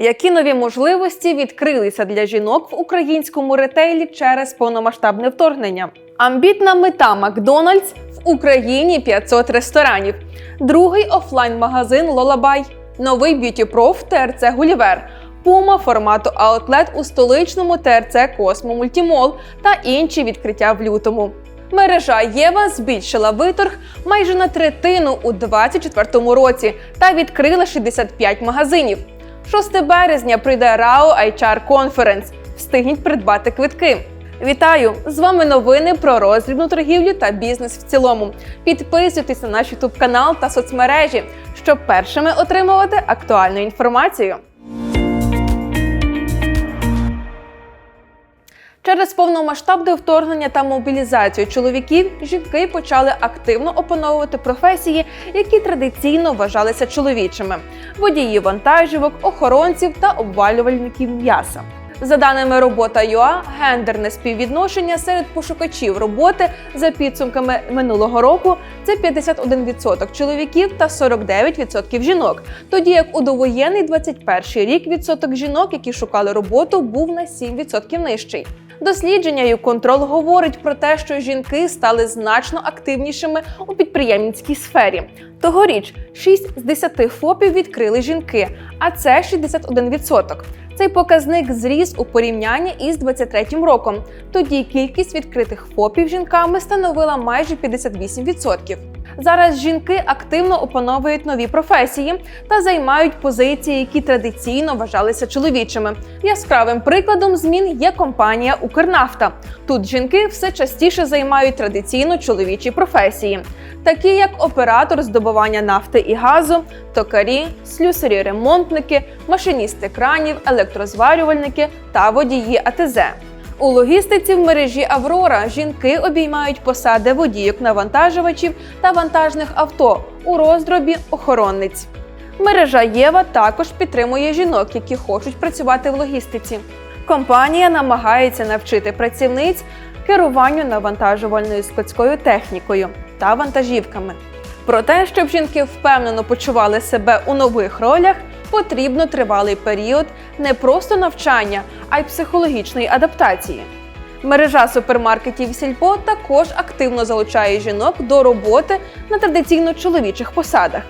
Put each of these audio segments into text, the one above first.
Які нові можливості відкрилися для жінок в українському ретейлі через повномасштабне вторгнення? Амбітна мета Макдональдс в Україні 500 ресторанів. Другий офлайн-магазин Лолабай, новий б'юті про ТРЦ Гулівер, Пума формату Outlet у столичному ТРЦ Космо Мультімол та інші відкриття в лютому. Мережа Єва збільшила виторг майже на третину у 2024 році та відкрила 65 магазинів. 6 березня прийде РАО HR Conference. Встигніть придбати квитки. Вітаю! З вами новини про роздрібну торгівлю та бізнес в цілому. Підписуйтесь на наш YouTube канал та соцмережі, щоб першими отримувати актуальну інформацію. Через повномасштабне вторгнення та мобілізацію чоловіків жінки почали активно опановувати професії, які традиційно вважалися чоловічими: водії вантажівок, охоронців та обвалювальників м'яса. За даними робота.ua, гендерне співвідношення серед пошукачів роботи за підсумками минулого року це 51% чоловіків та 49% жінок. Тоді як у довоєнний 21 рік відсоток жінок, які шукали роботу, був на 7% нижчий. Дослідження «Юконтрол» говорить про те, що жінки стали значно активнішими у підприємницькій сфері. Тогоріч 6 з 10 ФОПів відкрили жінки, а це 61%. Цей показник зріс у порівнянні із 23-м роком. Тоді кількість відкритих ФОПів жінками становила майже 58%. Зараз жінки активно опановують нові професії та займають позиції, які традиційно вважалися чоловічими. Яскравим прикладом змін є компанія Укрнафта. Тут жінки все частіше займають традиційно чоловічі професії, такі як оператор здобування нафти і газу, токарі, слюсарі-ремонтники, машиністи кранів, електрозварювальники та водії АТЗ. У логістиці в мережі Аврора жінки обіймають посади водійок навантажувачів та вантажних авто у роздробі охоронниць. Мережа Єва також підтримує жінок, які хочуть працювати в логістиці. Компанія намагається навчити працівниць керуванню навантажувальною складською технікою та вантажівками. Про те, щоб жінки впевнено почували себе у нових ролях, потрібно тривалий період не просто навчання, а й психологічної адаптації. Мережа супермаркетів Сільпо також активно залучає жінок до роботи на традиційно чоловічих посадах.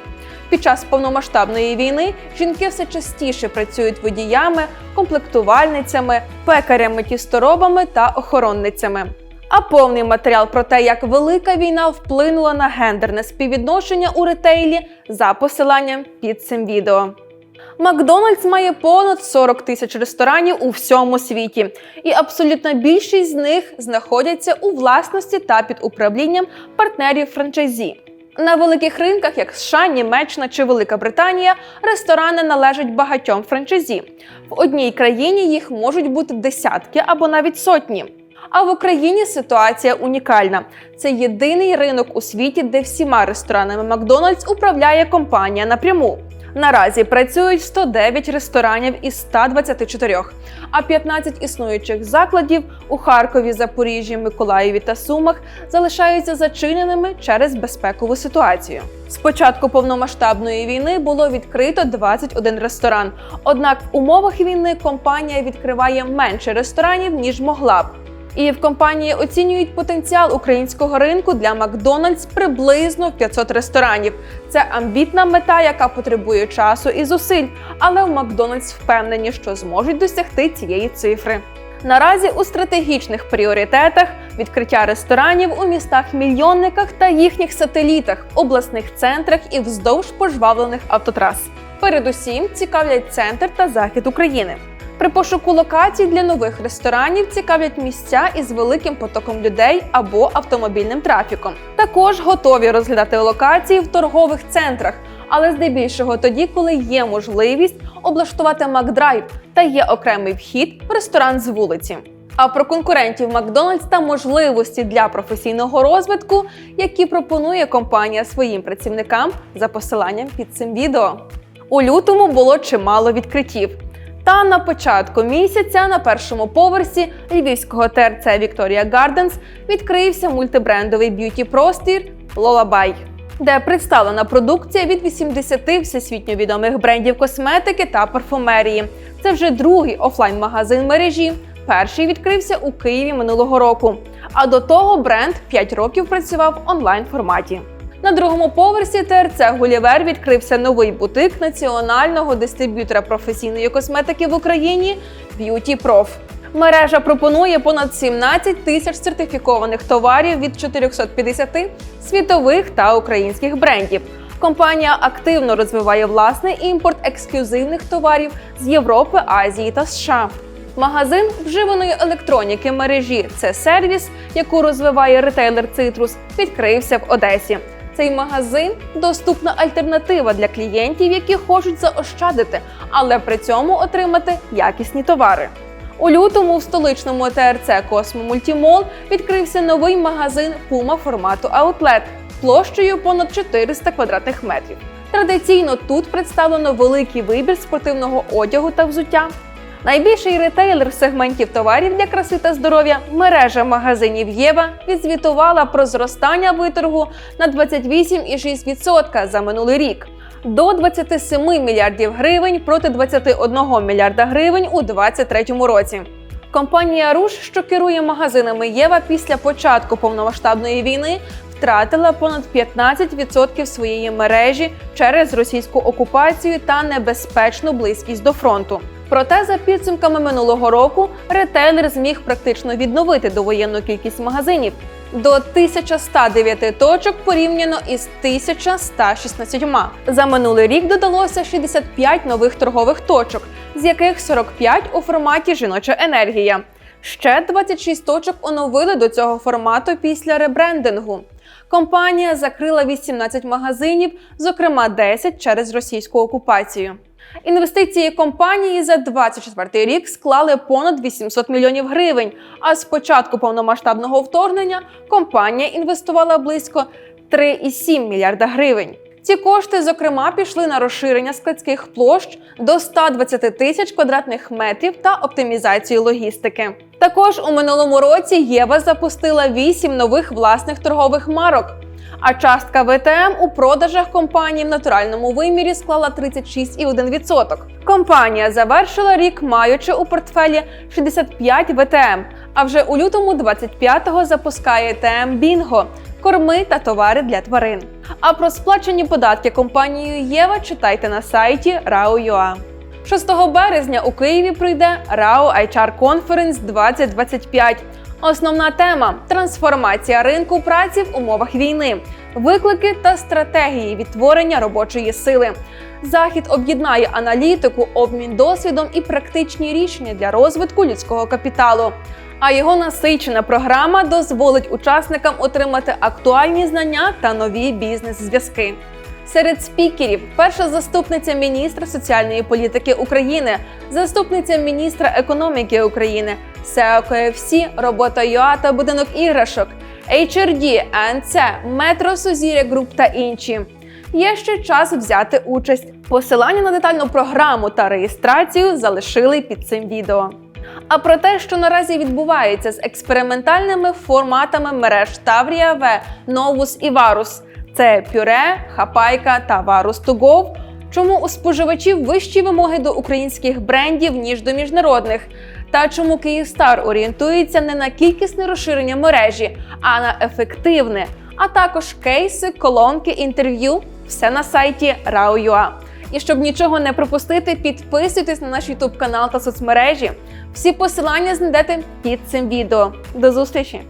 Під час повномасштабної війни жінки все частіше працюють водіями, комплектувальницями, пекарями, тісторобами та охоронницями. А повний матеріал про те, як велика війна вплинула на гендерне співвідношення у ретейлі, за посиланням під цим відео. Макдональдс має понад 40 тисяч ресторанів у всьому світі, і абсолютна більшість з них знаходяться у власності та під управлінням партнерів франчайзі. На великих ринках, як США, Німеччина чи Велика Британія, ресторани належать багатьом франчайзі. В одній країні їх можуть бути десятки або навіть сотні. А в Україні ситуація унікальна. Це єдиний ринок у світі, де всіма ресторанами Макдональдс управляє компанія напряму. Наразі працюють 109 ресторанів із 124, а 15 існуючих закладів у Харкові, Запоріжжі, Миколаєві та Сумах залишаються зачиненими через безпекову ситуацію. З початку повномасштабної війни було відкрито 21 ресторан. Однак в умовах війни компанія відкриває менше ресторанів ніж могла б. І в компанії оцінюють потенціал українського ринку для Макдональдс приблизно в 500 ресторанів. Це амбітна мета, яка потребує часу і зусиль, але в Макдональдс впевнені, що зможуть досягти цієї цифри. Наразі у стратегічних пріоритетах відкриття ресторанів у містах-мільйонниках та їхніх сателітах, обласних центрах і вздовж пожвавлених автотрас. Передусім цікавлять центр та захід України. При пошуку локацій для нових ресторанів цікавлять місця із великим потоком людей або автомобільним трафіком. Також готові розглядати локації в торгових центрах, але здебільшого тоді, коли є можливість облаштувати Макдрайв та є окремий вхід в ресторан з вулиці. А про конкурентів Макдональдс та можливості для професійного розвитку, які пропонує компанія своїм працівникам за посиланням під цим відео. У лютому було чимало відкриттів. Та на початку місяця на першому поверсі львівського ТРЦ Вікторія Гарденс відкрився мультибрендовий б'юті простір Лолабай. де представлена продукція від 80 всесвітньо відомих брендів косметики та парфумерії. Це вже другий офлайн-магазин мережі. Перший відкрився у Києві минулого року. А до того бренд 5 років працював в онлайн форматі. На другому поверсі ТРЦ Гулівер відкрився новий бутик національного дистриб'ютора професійної косметики в Україні Beauty Prof. Мережа пропонує понад 17 тисяч сертифікованих товарів від 450 світових та українських брендів. Компанія активно розвиває власний імпорт ексклюзивних товарів з Європи, Азії та США. Магазин вживаної електроніки мережі це сервіс, яку розвиває ретейлер Цитрус, відкрився в Одесі. Цей магазин доступна альтернатива для клієнтів, які хочуть заощадити, але при цьому отримати якісні товари. У лютому в столичному ТРЦ Космо Мультімол відкрився новий магазин Puma формату Outlet площею понад 400 квадратних метрів. Традиційно тут представлено великий вибір спортивного одягу та взуття. Найбільший ретейлер в сегменті товарів для краси та здоров'я мережа магазинів Єва відзвітувала про зростання виторгу на 28,6% за минулий рік до 27 мільярдів гривень проти 21 мільярда гривень у 2023 році. Компанія Руш, що керує магазинами Єва після початку повномасштабної війни, втратила понад 15% своєї мережі через російську окупацію та небезпечну близькість до фронту. Проте, за підсумками минулого року, ретейлер зміг практично відновити довоєнну кількість магазинів до 1109 точок порівняно із 1116. За минулий рік додалося 65 нових торгових точок, з яких 45 у форматі жіноча енергія. Ще 26 точок оновили до цього формату після ребрендингу. Компанія закрила 18 магазинів, зокрема 10 через російську окупацію. Інвестиції компанії за 24 рік склали понад 800 мільйонів гривень. А з початку повномасштабного вторгнення компанія інвестувала близько 3,7 мільярда гривень. Ці кошти, зокрема, пішли на розширення складських площ до 120 тисяч квадратних метрів та оптимізацію логістики. Також у минулому році Єва запустила 8 нових власних торгових марок. А частка ВТМ у продажах компанії в натуральному вимірі склала 36,1%. Компанія завершила рік, маючи у портфелі 65 ВТМ. А вже у лютому 25-го запускає ТМ Бінго корми та товари для тварин. А про сплачені податки компанією Єва читайте на сайті RAO.ua. 6 березня у Києві пройде RAO HR Conference 2025. Основна тема трансформація ринку праці в умовах війни, виклики та стратегії відтворення робочої сили. Захід об'єднає аналітику, обмін досвідом і практичні рішення для розвитку людського капіталу. А його насичена програма дозволить учасникам отримати актуальні знання та нові бізнес-зв'язки. Серед спікерів перша заступниця міністра соціальної політики України, заступниця міністра економіки України, SEO KFC, робота ЮА та будинок іграшок, HRD, АНЦ, Метро Сузір'я Груп та інші. Є ще час взяти участь. Посилання на детальну програму та реєстрацію залишили під цим відео. А про те, що наразі відбувається з експериментальними форматами мереж Таврія В, Новус і Варус це пюре, хапайка та Варус Go, Чому у споживачів вищі вимоги до українських брендів ніж до міжнародних? Та чому Київстар орієнтується не на кількісне розширення мережі, а на ефективне, а також кейси, колонки, інтерв'ю все на сайті RAO.ua. І щоб нічого не пропустити, підписуйтесь на наш YouTube канал та соцмережі. Всі посилання знайдете під цим відео. До зустрічі!